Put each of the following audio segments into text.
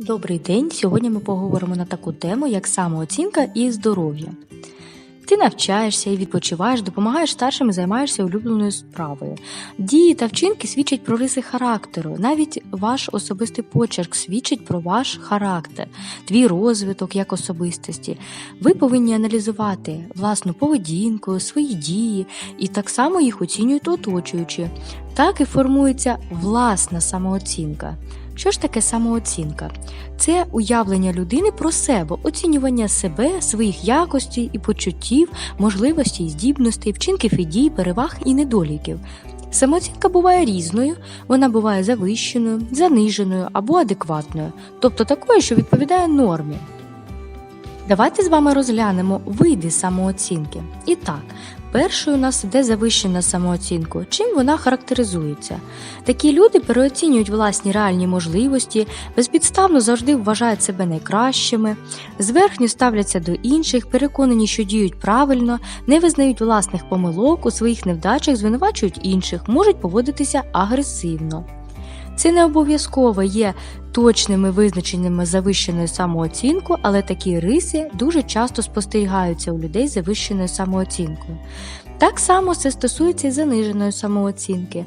Добрий день! Сьогодні ми поговоримо на таку тему, як самооцінка і здоров'я. Ти навчаєшся і відпочиваєш, допомагаєш старшим і займаєшся улюбленою справою. Дії та вчинки свідчать про риси характеру. Навіть ваш особистий почерк свідчить про ваш характер, твій розвиток як особистості. Ви повинні аналізувати власну поведінку, свої дії і так само їх оцінюють оточуючі. Так і формується власна самооцінка. Що ж таке самооцінка? Це уявлення людини про себе, оцінювання себе, своїх якостей і почуттів, можливостей, здібностей, вчинків і дій, переваг і недоліків. Самооцінка буває різною, вона буває завищеною, заниженою або адекватною, тобто такою, що відповідає нормі. Давайте з вами розглянемо види самооцінки. І так, першою у нас іде завищена самооцінка. Чим вона характеризується? Такі люди переоцінюють власні реальні можливості, безпідставно завжди вважають себе найкращими, зверхньо ставляться до інших, переконані, що діють правильно, не визнають власних помилок, у своїх невдачах звинувачують інших, можуть поводитися агресивно. Це не обов'язково є точними визначеннями завищеної самооцінки, але такі риси дуже часто спостерігаються у людей з завищеною самооцінкою. Так само це стосується і заниженої самооцінки.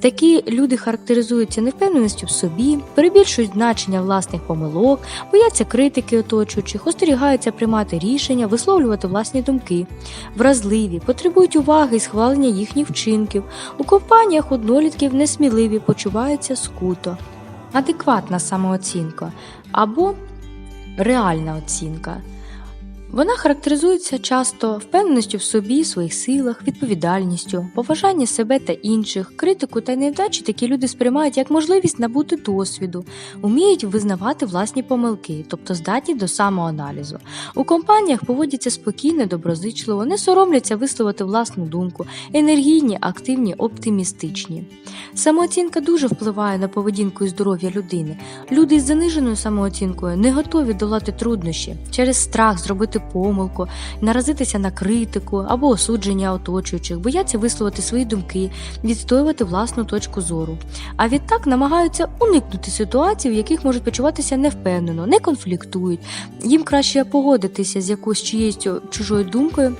Такі люди характеризуються невпевненістю в собі, перебільшують значення власних помилок, бояться критики оточуючих, остерігаються приймати рішення, висловлювати власні думки, вразливі, потребують уваги і схвалення їхніх вчинків. У компаніях однолітків несміливі почуваються скуто, адекватна самооцінка або реальна оцінка. Вона характеризується часто впевненістю в собі, своїх силах, відповідальністю, поважання себе та інших, критику та невдачі такі люди сприймають як можливість набути досвіду, вміють визнавати власні помилки, тобто здатні до самоаналізу. У компаніях поводяться спокійно, доброзичливо, не соромляться висловити власну думку, енергійні, активні, оптимістичні. Самооцінка дуже впливає на поведінку і здоров'я людини. Люди із заниженою самооцінкою не готові долати труднощі через страх зробити помилку, наразитися на критику або осудження оточуючих, бояться висловити свої думки, відстоювати власну точку зору. А відтак намагаються уникнути ситуацій, в яких можуть почуватися невпевнено, не конфліктують. Їм краще погодитися з якоюсь чиєюсь чужою думкою.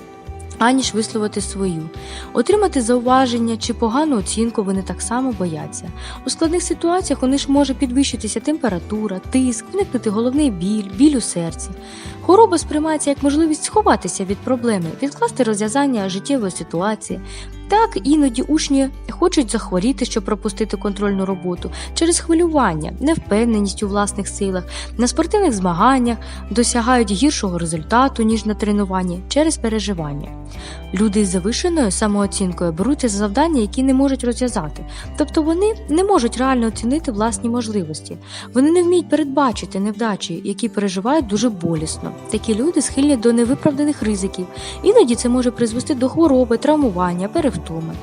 Аніж висловити свою, отримати зауваження чи погану оцінку вони так само бояться. У складних ситуаціях у них може підвищитися температура, тиск, виникнути головний біль, біль у серці. Хвороба сприймається як можливість сховатися від проблеми, відкласти розв'язання життєвої ситуації. Так іноді учні хочуть захворіти, щоб пропустити контрольну роботу через хвилювання, невпевненість у власних силах, на спортивних змаганнях досягають гіршого результату, ніж на тренуванні, через переживання. Люди із завишеною самооцінкою беруться за завдання, які не можуть розв'язати, тобто вони не можуть реально оцінити власні можливості. Вони не вміють передбачити невдачі, які переживають дуже болісно. Такі люди схильні до невиправданих ризиків. Іноді це може призвести до хвороби, травмування, перевтоми.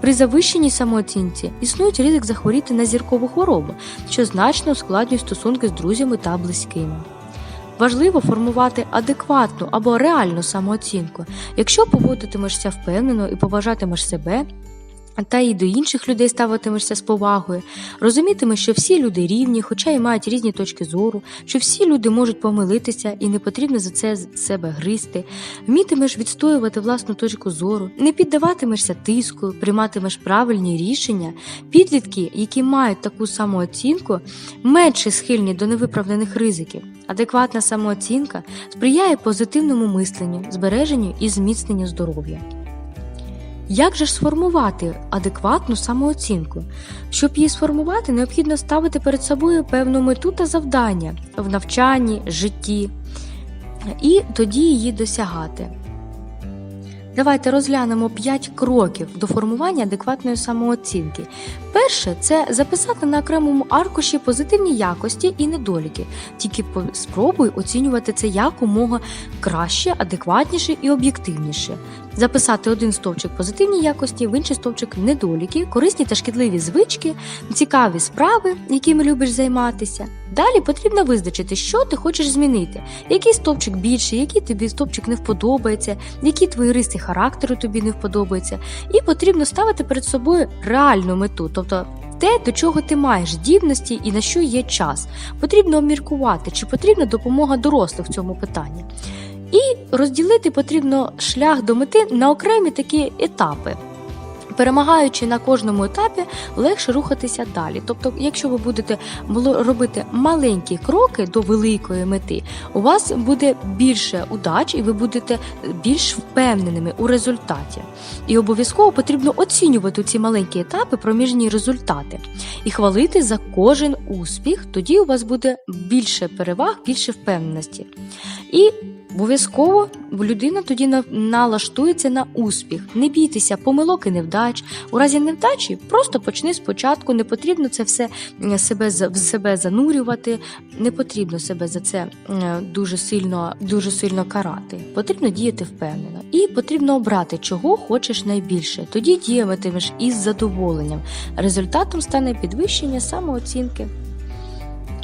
При завищеній самооцінці існує ризик захворіти на зіркову хворобу, що значно ускладнює стосунки з друзями та близькими. Важливо формувати адекватну або реальну самооцінку. Якщо поводитимешся впевнено і поважатимеш себе, та й до інших людей ставитимешся з повагою, розумітимеш, що всі люди рівні, хоча й мають різні точки зору, що всі люди можуть помилитися і не потрібно за це себе гризти, вмітимеш відстоювати власну точку зору, не піддаватимешся тиску, прийматимеш правильні рішення, підлітки, які мають таку самооцінку, менше схильні до невиправданих ризиків. Адекватна самооцінка сприяє позитивному мисленню, збереженню і зміцненню здоров'я. Як же ж сформувати адекватну самооцінку? Щоб її сформувати, необхідно ставити перед собою певну мету та завдання в навчанні, житті, і тоді її досягати. Давайте розглянемо 5 кроків до формування адекватної самооцінки. Перше це записати на окремому аркуші позитивні якості і недоліки. Тільки спробуй оцінювати це якомога краще, адекватніше і об'єктивніше. Записати один стовпчик позитивні якості, в інший стовпчик недоліки, корисні та шкідливі звички, цікаві справи, якими любиш займатися. Далі потрібно визначити, що ти хочеш змінити, який стовпчик більший, який тобі стовпчик не вподобається, які твої риси характеру тобі не вподобаються. І потрібно ставити перед собою реальну мету, тобто те, до чого ти маєш здібності і на що є час. Потрібно обміркувати, чи потрібна допомога дорослих в цьому питанні. І розділити потрібно шлях до мети на окремі такі етапи. Перемагаючи на кожному етапі, легше рухатися далі. Тобто, якщо ви будете робити маленькі кроки до великої мети, у вас буде більше удач, і ви будете більш впевненими у результаті. І обов'язково потрібно оцінювати ці маленькі етапи, проміжні результати, і хвалити за кожен успіх. Тоді у вас буде більше переваг, більше впевненості. І Обов'язково людина тоді налаштується на успіх. Не бійтеся помилок і невдач. У разі невдачі просто почни спочатку. Не потрібно це все себе в себе занурювати. Не потрібно себе за це дуже сильно, дуже сильно карати. Потрібно діяти впевнено. І потрібно обрати, чого хочеш найбільше. Тоді діятимеш із задоволенням. Результатом стане підвищення самооцінки.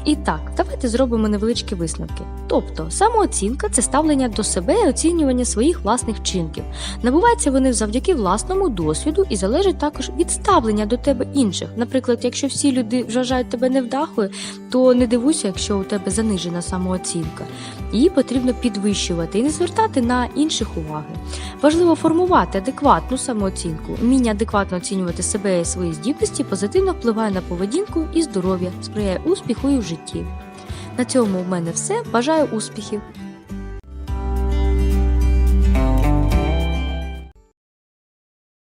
І так, давайте зробимо невеличкі висновки. Тобто, самооцінка це ставлення до себе і оцінювання своїх власних вчинків. Набуваються вони завдяки власному досвіду і залежать також від ставлення до тебе інших. Наприклад, якщо всі люди вважають тебе невдахою, то не дивуйся, якщо у тебе занижена самооцінка. Її потрібно підвищувати і не звертати на інших уваги. Важливо формувати адекватну самооцінку. Вміння адекватно оцінювати себе і свої здібності позитивно впливає на поведінку і здоров'я, сприяє успіху і в житті. На цьому в мене все. Бажаю успіхів!